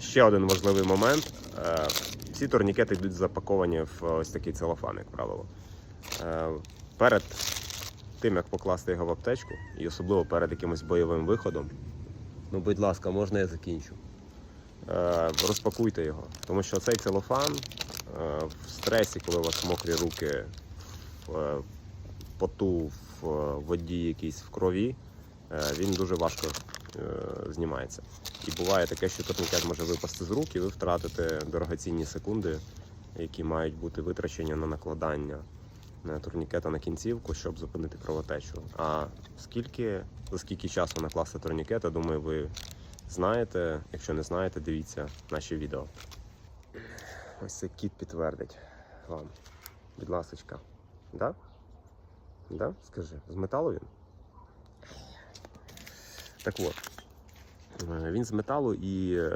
ще один важливий момент. Е, Всі турнікети йдуть запаковані в ось такий целофан, як правило. Е, Перед тим, як покласти його в аптечку, і особливо перед якимось бойовим виходом, ну, будь ласка, можна я закінчу. Е, Розпакуйте його, тому що цей целофан в стресі, коли у вас мокрі руки в поту, в воді, якійсь в крові, він дуже важко знімається. І буває таке, що турнікет може випасти з рук, і ви втратите дорогоцінні секунди, які мають бути витрачені на накладання е, турнікета на кінцівку, щоб зупинити кровотечу. А скільки за скільки часу накласти турнікет, думаю, ви знаєте. Якщо не знаєте, дивіться наші відео. Ось цей кіт підтвердить вам. Будь ласочка. Да? Да? Скажи, з металу він? Так от. Е, Він з металу і е,